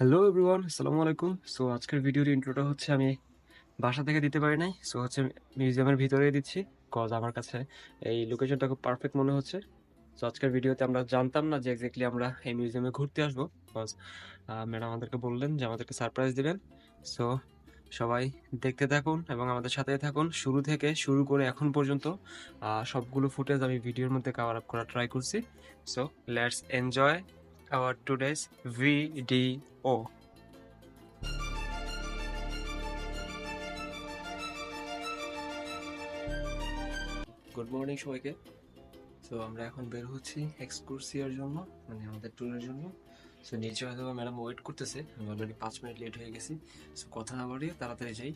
Hello everyone আসসালামু আলাইকুম so আজকের ভিডিওর ইন্ট্রোটা হচ্ছে আমি বাসা থেকে দিতে পারি নাই। সো হচ্ছে মিউজিয়ামের ভিতরেই দিচ্ছি। কজ আমার কাছে এই লোকেশনটা খুব পারফেক্ট মনে হচ্ছে। সো আজকের ভিডিওতে আমরা জানতাম না যে এক্স্যাক্টলি আমরা এই মিউজিয়ামে ঘুরতে আসব। কজ ম্যাডাম আমাদেরকে বললেন যে আমাদেরকে সারপ্রাইজ দিবেন। সো সবাই দেখতে থাকুন এবং আমাদের সাথে থাকুন। শুরু থেকে শুরু করে এখন পর্যন্ত সবগুলো ফুটেজ আমি ভিডিওর মধ্যে কভার আপ করার ট্রাই করছি। So let's enjoy our today's video. Good morning সবাইকে। সো আমরা এখন বের হচ্ছি এক্সকুরসিয়ার জন্য মানে আমাদের ট্যুরের জন্য। সো নিচে হয়তো ম্যাডাম ওয়েট করতেছে। আমি অলরেডি পাঁচ মিনিট লেট হয়ে গেছি। সো কথা না বাড়িয়ে তাড়াতাড়ি যাই।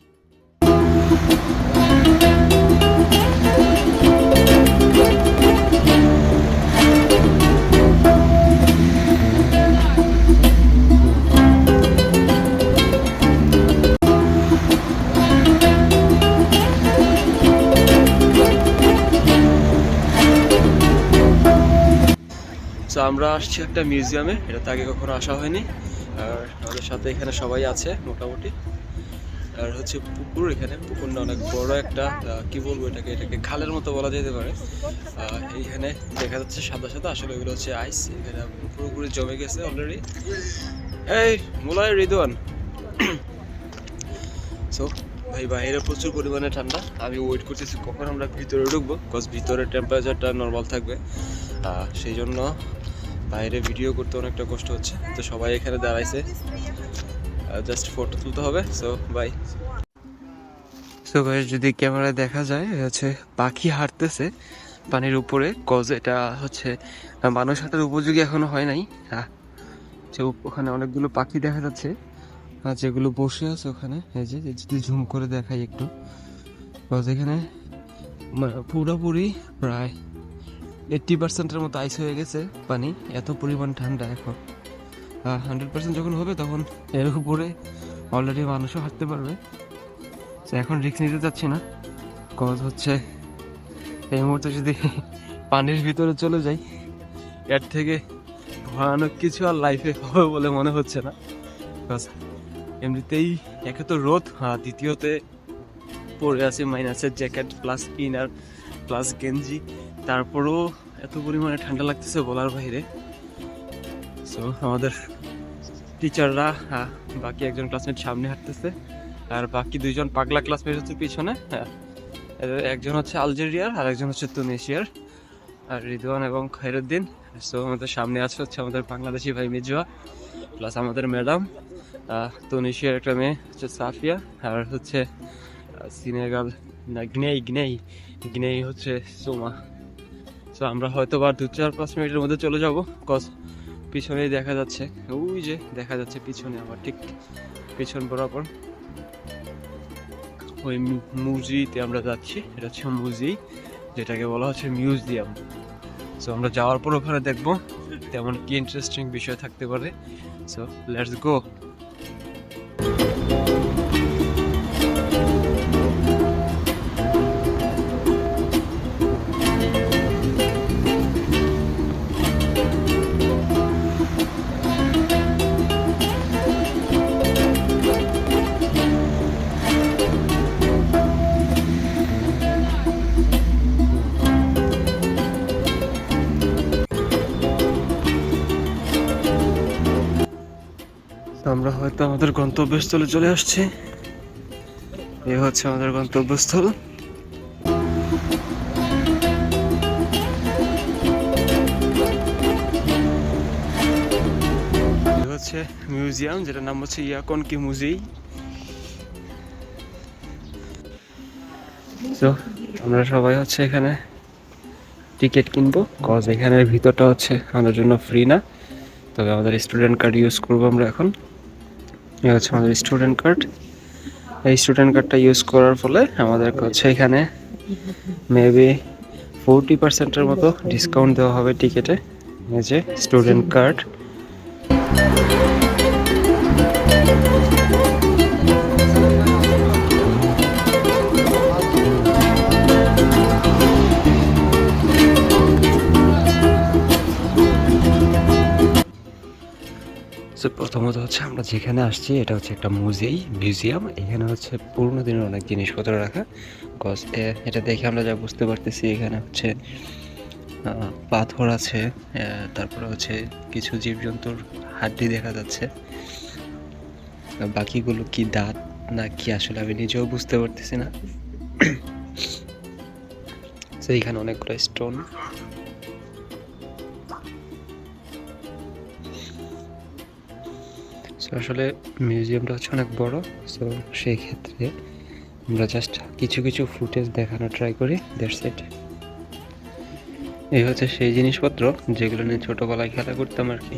আমরা আসছি একটা মিউজিয়ামে এটাতে আগে কখনো আসা হয়নি। আর আমাদের সাথে এখানে সবাই আছে, মোটামুটি। আর হচ্ছে পুকুর এখানে, পুকুরটা অনেক বড় একটা কি বলব এটাকে এটাকে খালের মতো বলা যেতে পারে। এইখানে দেখা যাচ্ছে সাদা সাদা, আসলে এগুলো হচ্ছে আইস এখানে পুরোপুরি জমে গেছে অলরেডি এই মুলায় রিদওয়ান। সো ভাই, বাইরে প্রচুর পরিমাণে ঠান্ডা। আমি ওয়েট করতেছি কখন আমরা ভিতরে ঢুকবো বিকজ ভিতরে টেম্পারেচারটা নর্মাল থাকবে। সেই জন্য বাইরে ভিডিও করতে অনেকটা কষ্ট হচ্ছে। তো সবাই এখানে দাঁড়াইছে। জাস্ট ফটো তুলতে হবে সো বাই সো গাইস যদি ক্যামেরায় দেখা যায় হচ্ছে পাখি হাঁটতেছে পানির উপরে। কজ এটা হচ্ছে মানুষ হাঁটার উপযোগী এখনও হয় নাই। আহ, যে ওখানে অনেকগুলো পাখি দেখা যাচ্ছে। আর যেগুলো বসে আছে ওখানে এই যে যদি ঝুম করে দেখাই একটু। কজ এখানে পুরোপুরি প্রায় এইট্টি পার্সেন্টের মতো আইস হয়ে গেছে পানি, এত পরিমাণ ঠান্ডা এখন। হান্ড্রেড পার্সেন্ট যখন হবে তখন এর উপরে অলরেডি মানুষও হাঁটতে পারবে। এখন রিস্ক নিতে চাচ্ছি না। কজ হচ্ছে এই মুহূর্তে যদি পানির ভিতরে চলে যাই, এর থেকে ভয়ানক কিছু আর লাইফে হবে বলে মনে হচ্ছে না। এমনিতেই একে তো রোদ দ্বিতীয়তে পরে আছে মাইনাসের জ্যাকেট প্লাস ইনার প্লাস গেঞ্জি। তারপরেও এত পরিমাণে ঠান্ডা লাগতেছে বলার বাইরে সো আমাদের টিচাররা বাকি একজন ক্লাসমেট সামনে হাঁটতেছে আর বাকি দুইজন পাগলা ক্লাসমেট হচ্ছে পিছনে হ্যাঁ, একজন হচ্ছে আলজেরিয়ার আর একজন হচ্ছে তুনিশিয়ার আর রিদওয়ান এবং খৈরুদ্দিন সো আমাদের সামনে আছে হচ্ছে আমাদের বাংলাদেশি ভাই মিজুয়া প্লাস আমাদের ম্যাডাম তুনিশিয়ার একটা মেয়ে হচ্ছে সাফিয়া আর হচ্ছে সিনেগাল না গ্নেই গ্নেই গ্নেই হচ্ছে সোমা। সো আমরা হয়তো বা দু চার পাঁচ মিনিটের মধ্যে চলে যাব। কজ পিছনেই দেখা যাচ্ছে। ওই যে দেখা যাচ্ছে পিছনে আবার, ঠিক পিছন বরাবর। ওই মু- মুজিতে আমরা যাচ্ছি। এটা হচ্ছে মুজি যেটাকে বলা হচ্ছে মিউজিয়াম। সো আমরা যাওয়ার পর ওখানে দেখব, তেমন কি ইন্টারেস্টিং বিষয় থাকতে পারে। সো লেটস গো আমাদের গন্তব্যস্থলে চলে আসছি। এ হচ্ছে আমাদের গন্তব্যস্থল। হচ্ছে মিউজিয়াম, যেটার নাম হচ্ছে ইয়াকন কি মুজি তো আমরা সবাই হচ্ছে এখানে টিকিট কিনবো। কজ এখানের ভিতরটা হচ্ছে আমাদের জন্য ফ্রি না। তবে আমাদের স্টুডেন্ট কার্ড ইউজ করব আমরা এখন। এ হচ্ছে আমাদের স্টুডেন্ট কার্ড এই স্টুডেন্ট কার্ডটা ইউজ করার ফলে আমাদের হচ্ছে এখানে মেবি ফোরটি পার্সেন্টের মতো ডিসকাউন্ট দেওয়া হবে টিকিটে এই যে স্টুডেন্ট কার্ড সো প্রথমত হচ্ছে আমরা যেখানে আসছি, এটা হচ্ছে একটা মুজিয়াই মিউজিয়াম এখানে হচ্ছে পুরোনো দিনের অনেক জিনিসপত্র রাখা। কজ এটা দেখে আমরা যা বুঝতে পারতেছি, এখানে হচ্ছে পাথর আছে তারপরে হচ্ছে কিছু জীবজন্তুর হাড্ডি দেখা যাচ্ছে। বাকিগুলো কি দাঁত, না কি আসলে আমি নিজেও বুঝতে পারতেছি না। তো এখানে অনেকগুলো স্টোন আসলে মিউজিয়ামটা হচ্ছে অনেক বড় সো সেই ক্ষেত্রে আমরা জাস্ট কিছু কিছু ফুটেজ দেখানো ট্রাই করি দ্যাটস ইট এই হচ্ছে সেই জিনিসপত্র যেগুলো নিয়ে ছোটোবেলায় খেলা করতাম আর কি।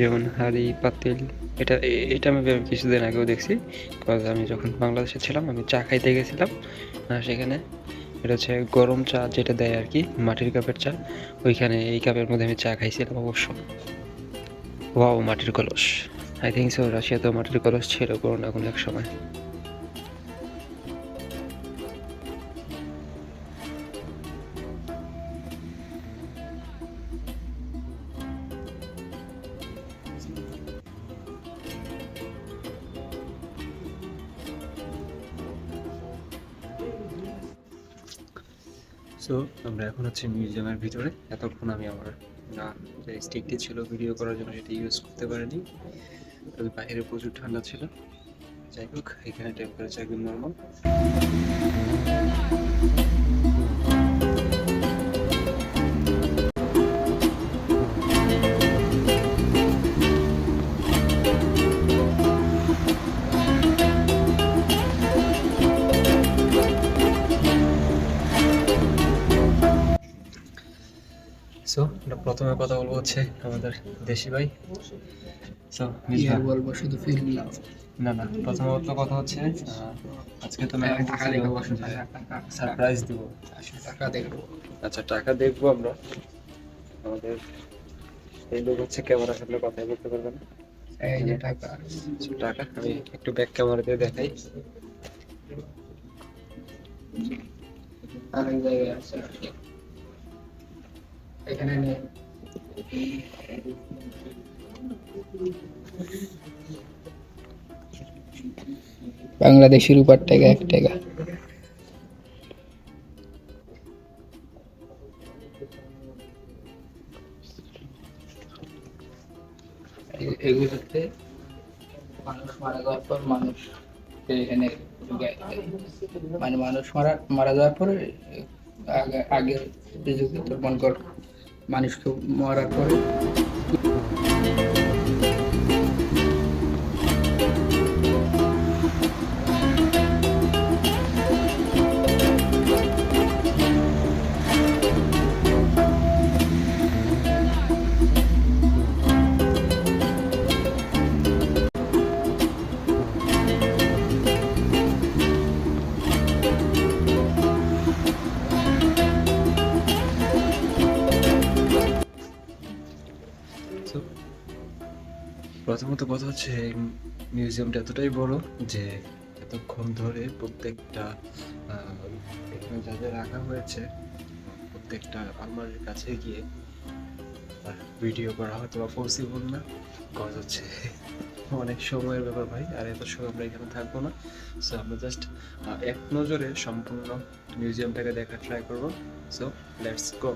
যেমন হাড়ি, পাতিল, এটা এটা আমি কিছুদিন আগেও দেখছি কজ আমি যখন বাংলাদেশে ছিলাম, আমি চা খাইতে গেছিলাম, আর সেখানে এটা হচ্ছে গরম চা যেটা দেয় আর কি, মাটির কাপের চা, ওইখানে এই কাপের মধ্যে আমি চা খাইছিলাম অবশ্য। ওয়াও, মাটির কলস। আই থিঙ্ক সো রাশিয়াতেও মাটির কলস ছিল করোনা কোনো এক সময়। সো আমরা এখন হচ্ছে মিউজিয়ামের ভিতরে। এতক্ষণ আমি আমার না যে স্টিকটি ছিল ভিডিও করার জন্য সেটা ইউজ করতে পারিনি। বাইরে প্রচুর ঠান্ডা ছিল। যাই হোক এখানে টেম্পারেচার একদম নর্মাল সো আমরা প্রথমে কথা বলব হচ্ছে আমাদের দেশি ভাই। সো বলব শুধু ফিল্ম না না না প্রথমত কথা হচ্ছে আজকে তো ম্যাম টাকা দেখব সারপ্রাইজ দিব। টাকা দেখব। আচ্ছা টাকা দেখব আমরা। আমাদের এই লোক হচ্ছে ক্যামেরার সামনে কথাই বলতে পারবে না। এই যে টাকা। টাকা আমি একটু ব্যাক ক্যামেরা দিয়ে দেখাই। অনেক জায়গায় আছে। এখানে নেই বাংলাদেশের উপর টাকা এক টাকা। এগুলোতে মানুষ মারা যাওয়ার পর মানুষ এখানে মানে মানুষ মারা মারা যাওয়ার পরে আগে আগের যুগে তোর মনে কর মানুষকে মরার পরে। কথা হচ্ছে মিউজিয়ামটা এতটাই বড় যে এতক্ষণ ধরে প্রত্যেকটা এখানে যা যা রাখা হয়েছে, প্রত্যেকটা আলমারির কাছে গিয়ে ভিডিও করা হয়তো বা পসিবল না। কজ হচ্ছে অনেক সময়ের ব্যাপার ভাই, আর এত সময় আমরা এখানে থাকব না। সো আমরা জাস্ট এক নজরে সম্পূর্ণ মিউজিয়ামটাকে দেখার ট্রাই করব। সো লেটস গো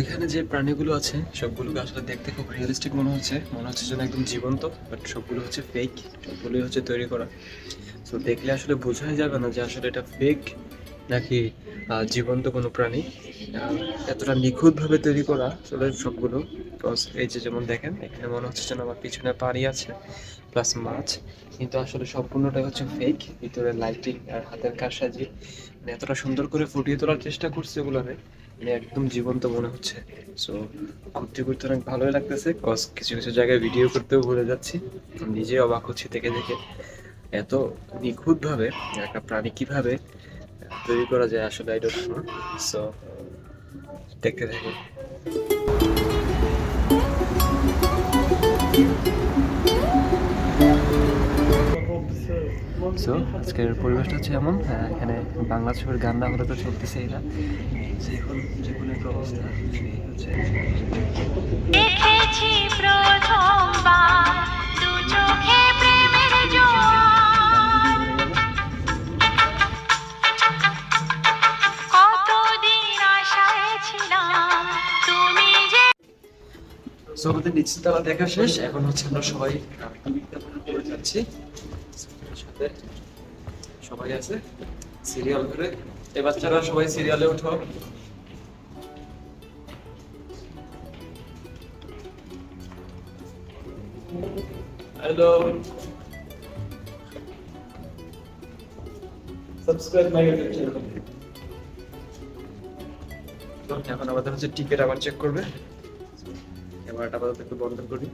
এখানে যে প্রাণীগুলো আছে, সবগুলোকে আসলে দেখতে খুব রিয়েলিস্টিক মনে হচ্ছে। মনে হচ্ছে যেন একদম জীবন্ত বাট সবগুলো হচ্ছে ফেক সবগুলোই হচ্ছে তৈরি করা। তো দেখলে আসলে বোঝাই যাবে না যে আসলে এটা ফেক নাকি জীবন্ত কোনো প্রাণী। এতটা নিখুঁতভাবে তৈরি করা আসলে সবগুলো। এই যে যেমন দেখেন, এখানে মনে হচ্ছে যেন আমার পিছনে পানি আছে প্লাস মাছ। কিন্তু আসলে সম্পূর্ণটাই হচ্ছে ফেক ভিতরে লাইটিং আর হাতের কারসাজি। মানে এতটা সুন্দর করে ফুটিয়ে তোলার চেষ্টা করছে ওগুলোরে মানে একদম জীবন্ত মনে হচ্ছে। সো ঘুরতে ঘুরতে অনেক ভালোই লাগতেছে কজ কিছু কিছু জায়গায় ভিডিও করতেও ভুলে যাচ্ছি। নিজে অবাক হচ্ছি থেকে দেখে। এত নিখুঁতভাবে একটা প্রাণী কীভাবে তৈরি করা যায় আসলে আই সো দেখতে থাকুন। সো আজকের পরিবেশটা হচ্ছে এমন এখানে বাংলা ছবির গান না হলে তো চলতেছে এরা যে কোনো যে কোনো একটা অবস্থা সো আমাদের নিচতলা দেখা শেষ। এখন হচ্ছে আমরা সবাই করে যাচ্ছি? সাথে সবাই আছে। সিরিয়াল করে। এই বাচ্চারা সবাই সিরিয়ালে উঠো। Hello subscribe my YouTube channel এখন আমাদের হচ্ছে টিকিট আবার চেক করবে। ক্যামেরাটা আপাতত একটু বন্ধ করি।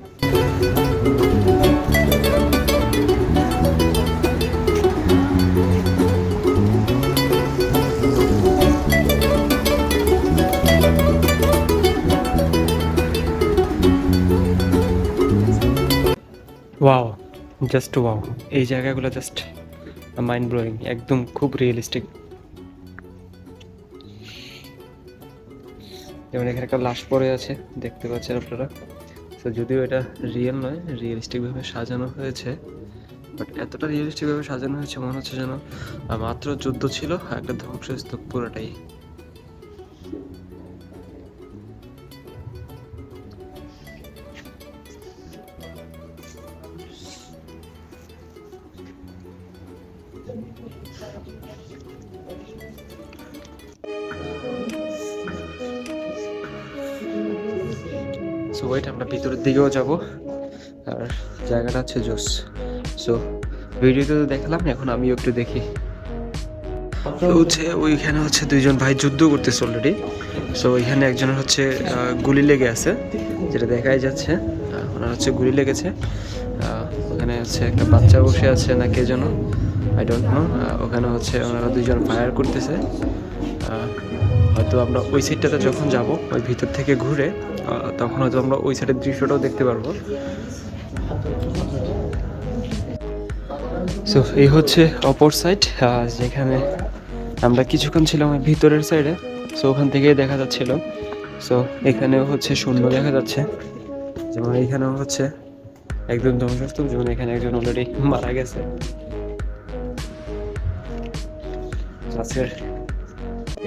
জাস্ট ওয়াও এই জায়গাগুলো জাস্ট মাইন্ড ব্লোয়িং একদম খুব রিয়েলিস্টিক যেমন এখানে একটা লাশ পড়ে আছে, দেখতে পাচ্ছেন আপনারা। তো যদিও এটা রিয়েল নয় রিয়েলিস্টিকভাবে সাজানো হয়েছে বাট এতটা রিয়েলিস্টিকভাবে সাজানো হয়েছে, মনে হচ্ছে যেন মাত্র যুদ্ধ ছিল একটা ধ্বংসস্তূপ পুরোটাই। সো ওয়েট আমরা ভিতরের দিকেও যাব। আর জায়গাটা হচ্ছে জোস। সো ভিডিওতে তো দেখালাম, এখন আমিও একটু দেখি। হচ্ছে ওইখানে হচ্ছে দুইজন ভাই যুদ্ধ করতেছে অলরেডি সো ওইখানে একজনের হচ্ছে গুলি লেগে আছে, যেটা দেখাই যাচ্ছে। ওনার হচ্ছে গুলি লেগেছে। ওখানে হচ্ছে একটা বাচ্চা বসে আছে না কে যেন। আই ডোন্ট নো ওখানে হচ্ছে ওনারা দুইজন ফায়ার করতেছে। হয়তো আমরা ওই সাইডটাতে যখন যাব, ওই ভিতর থেকে ঘুরে তখন হয়তো আমরা ওই সাইডের দৃশ্যটাও দেখতে পারব। সো এই হচ্ছে অপর সাইড যেখানে আমরা কিছুক্ষণ ছিলাম ভিতরের সাইডে সো ওখান থেকেই দেখা যাচ্ছিল। সো এখানেও হচ্ছে শূন্য দেখা যাচ্ছে। যেমন এখানেও হচ্ছে একদম ধ্বংসস্তূপ, যেমন এখানে একজন অলরেডি মারা গেছে। আজকের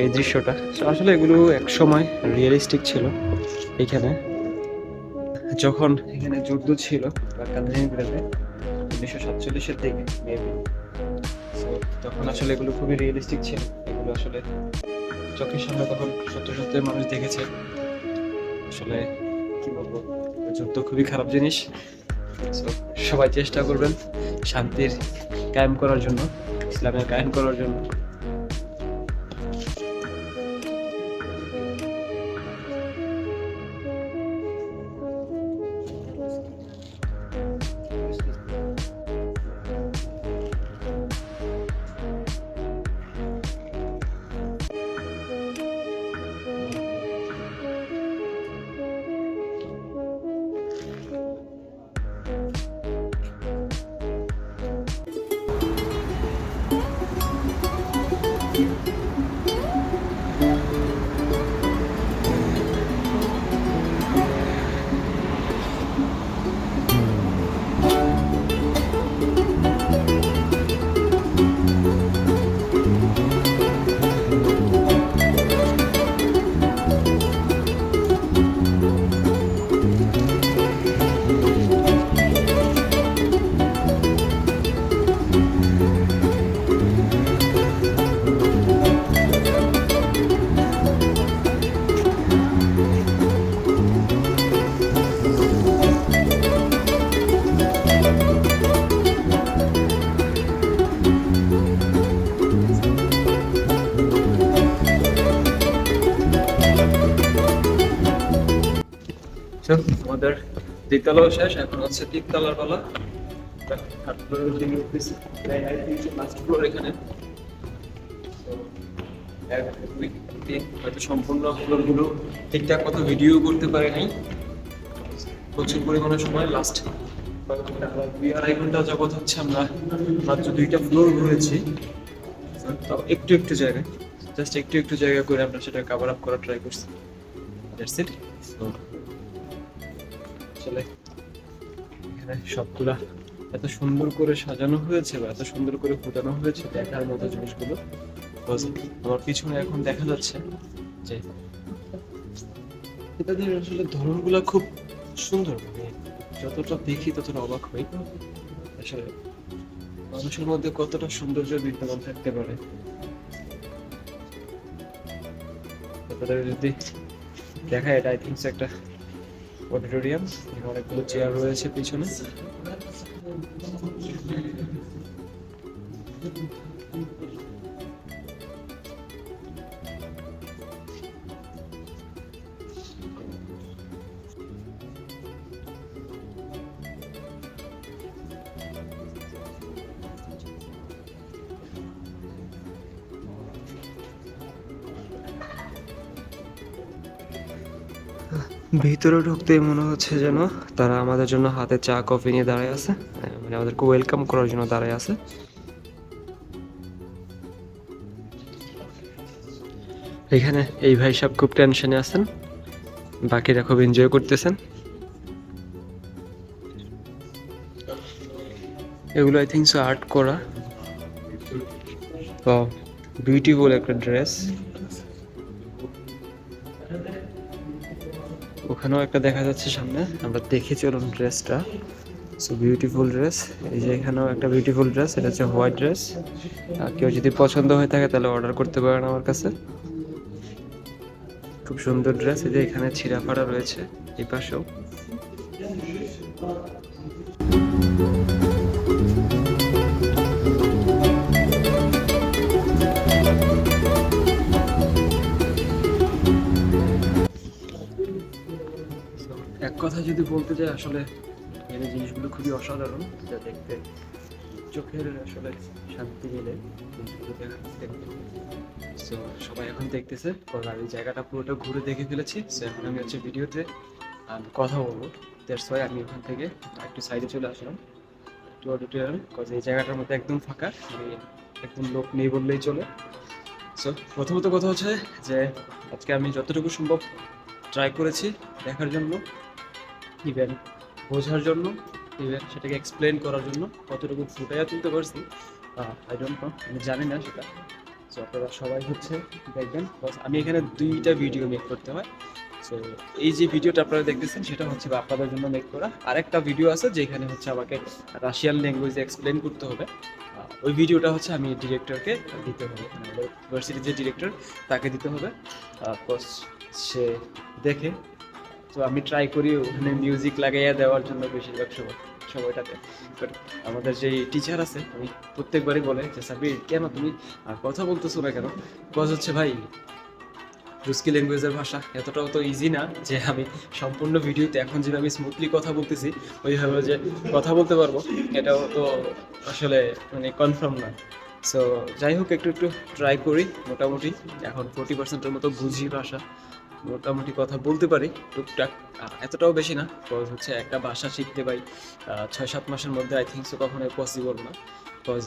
এই দৃশ্যটা। আসলে এগুলো এক সময় রিয়েলিস্টিক ছিল এখানে। যখন এখানে যুদ্ধ ছিল কান্দানিগুলোতে উনিশশো সাতচল্লিশের দিকে মেবি তখন আসলে এগুলো খুবই রিয়েলিস্টিক ছিল। এগুলো আসলে চোখের সামনে তখন সত্য সত্যের মানুষ দেখেছে। আসলে কি বলব, যুদ্ধ খুবই খারাপ জিনিস। সবাই চেষ্টা করবেন শান্তির কায়েম করার জন্য, ইসলামের কায়েম করার জন্য। দ্বিতলাও শেষ, এখন হচ্ছে তিনতলার পালা। ফ্লোর এখানে। সম্পূর্ণ ফ্লোরগুলো ঠিকঠাক মতো ভিডিও করতে পারে নাই। প্রচুর পরিমাণে সময় লাস্ট দুই আড়াই ঘণ্টা যাবত হচ্ছে আমরা মাত্র দুইটা ফ্লোর ঘুরেছি। তাও একটু একটু জায়গায় জাস্ট একটু একটু জায়গা করে আমরা সেটা কভার আপ করার ট্রাই করছি। দ্যাটস ইট আসলে। এখানে সবগুলা এত সুন্দর করে সাজানো হয়েছে বা এত সুন্দর করে ফুটানো হয়েছে দেখার মতো জিনিসগুলো। আমার পিছনে এখন দেখা যাচ্ছে যে এটাদের আসলে ধরনগুলো খুব সুন্দর। মানে যতটা দেখি ততটা অবাক হই। আসলে মানুষের মধ্যে কতটা সৌন্দর্য বিদ্যমান থাকতে পারে। যদি দেখা এটা আই থিঙ্কস একটা অডিটোরিয়াম অনেকগুলো চেয়ার রয়েছে পিছনে। ভিতরে ঢুকতেই মনে হচ্ছে যেন তারা আমাদের জন্য হাতে চা, কফি নিয়ে দাঁড়ায় আছে। মানে আমাদেরকে ওয়েলকাম করার জন্য দাঁড়ায় আছে। এখানে এই ভাই সব খুব টেনশনে আছেন। বাকিরা খুব এনজয় করতেছেন। এগুলো আই থিঙ্ক সো আর্ট করা। বিউটিফুল একটা ড্রেস ওখানেও একটা দেখা যাচ্ছে সামনে। আমরা দেখে চলুন ড্রেসটা। সো বিউটিফুল ড্রেস এই যে এখানেও একটা বিউটিফুল ড্রেস এটা হচ্ছে হোয়াইট ড্রেস কেউ যদি পছন্দ হয়ে থাকে, তাহলে অর্ডার করতে পারেন আমার কাছে। খুব সুন্দর ড্রেস এই যে এখানে ছিঁড়া ফাড়া রয়েছে, এই পাশেও। এক কথা যদি বলতে যাই, আসলে এই জিনিসগুলো খুবই অসাধারণ, যা দেখতে চোখের আসলে শান্তি মিলে। সো সবাই এখন দেখতেছে, কারণ আমি জায়গাটা পুরোটা ঘুরে দেখে ফেলেছি। সো এখন আমি হচ্ছে ভিডিওতে কথা বলব। দ্যাটস ওয়াই আমি ওখান থেকে একটু সাইডে চলে আসলাম। একটু অডিটোরিয়াম কজ এই জায়গাটার মধ্যে একদম ফাঁকা আমি একদম লোক নেই বললেই চলে। সো প্রথমত কথা হচ্ছে যে, আজকে আমি যতটুকু সম্ভব ট্রাই করেছি দেখার জন্য। ইভেন বোঝার জন্য ইভেন সেটাকে এক্সপ্লেন করার জন্য কতটুকু ফুটাইয়া তুলতে পারছি আই ডোন্ট নো আমি জানি না সেটা। সো আপনারা সবাই হচ্ছে দেখবেন, Because আমি এখানে দুইটা ভিডিও মেক করতে হয়। সো এই যে ভিডিওটা আপনারা দেখতেছেন, সেটা হচ্ছে আপনাদের জন্য মেক করা। আরেকটা ভিডিও আছে যেখানে হচ্ছে আমাকে রাশিয়ান ল্যাঙ্গুয়েজে এক্সপ্লেন করতে হবে। ওই ভিডিওটা হচ্ছে আমি ডিরেক্টরকে দিতে হবে। ইউনিভার্সিটির যে ডিরেক্টর তাকে দিতে হবে। সে দেখে তো আমি ট্রাই করি ওখানে মিউজিক লাগাইয়া দেওয়ার জন্য বেশিরভাগ সময় সময়টাতে। আমাদের যে টিচার আছে আমি প্রত্যেকবারই বলে যে সাবির কেন তুমি কথা বলতেছো না কেন? কজ হচ্ছে ভাই রুস্কি ল্যাঙ্গুয়েজের ভাষা এতটাও তো ইজি না যে আমি সম্পূর্ণ ভিডিওতে এখন যেভাবে আমি স্মুথলি কথা বলতেছি, ওইভাবে যে কথা বলতে পারব, এটাও তো আসলে মানে কনফার্ম না। সো যাই হোক, একটু একটু ট্রাই করি, মোটামুটি। এখন ফোর্টি পার্সেন্টের মতো বুঝি ভাষা। মোটামুটি কথা বলতে পারি, টুকটাক। এতটাও বেশি না কজ হচ্ছে একটা ভাষা শিখতে পাই ছয়, সাত মাসের মধ্যে আই থিঙ্ক সো কখনোই পসিবল না। কজ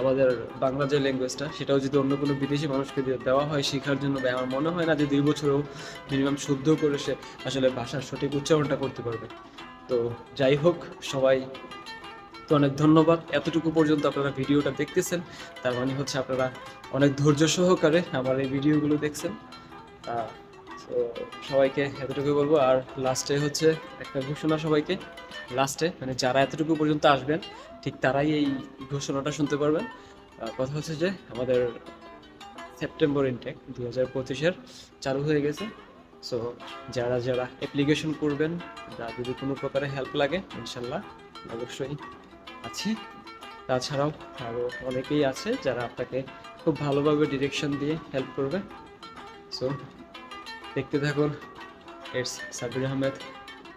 আমাদের বাংলা যে ল্যাঙ্গুয়েজটা সেটাও যদি অন্য কোনো বিদেশি মানুষকে দেওয়া হয় শেখার জন্য আমার মনে হয় না যে দুই বছরেও মিনিমাম শুদ্ধ করে সে আসলে ভাষার সঠিক উচ্চারণটা করতে পারবে। তো যাই হোক, সবাই তো অনেক ধন্যবাদ। এতটুকু পর্যন্ত আপনারা ভিডিওটা দেখতেছেন, তার মানে হচ্ছে আপনারা অনেক ধৈর্য সহকারে আমার এই ভিডিওগুলো দেখছেন। তো সবাইকে এতটুকু বলব। আর লাস্টে হচ্ছে একটা ঘোষণা সবাইকে। লাস্টে মানে যারা এতটুকু পর্যন্ত আসবেন, ঠিক তারাই এই ঘোষণাটা শুনতে পারবেন। কথা হচ্ছে যে, আমাদের সেপ্টেম্বর ইনটেক দু হাজার পঁচিশের চালু হয়ে গেছে। সো যারা যারা অ্যাপ্লিকেশন করবেন বা যদি কোনো প্রকারে হেল্প লাগে, ইনশাল্লাহ অবশ্যই আছি। তাছাড়াও আরও অনেকেই আছে যারা আপনাকে খুব ভালোভাবে ডিরেকশন দিয়ে হেল্প করবে। সো দেখতে থাকুন। It's Sabir Ahmed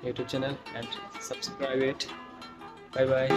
YouTube channel and subscribe it bye bye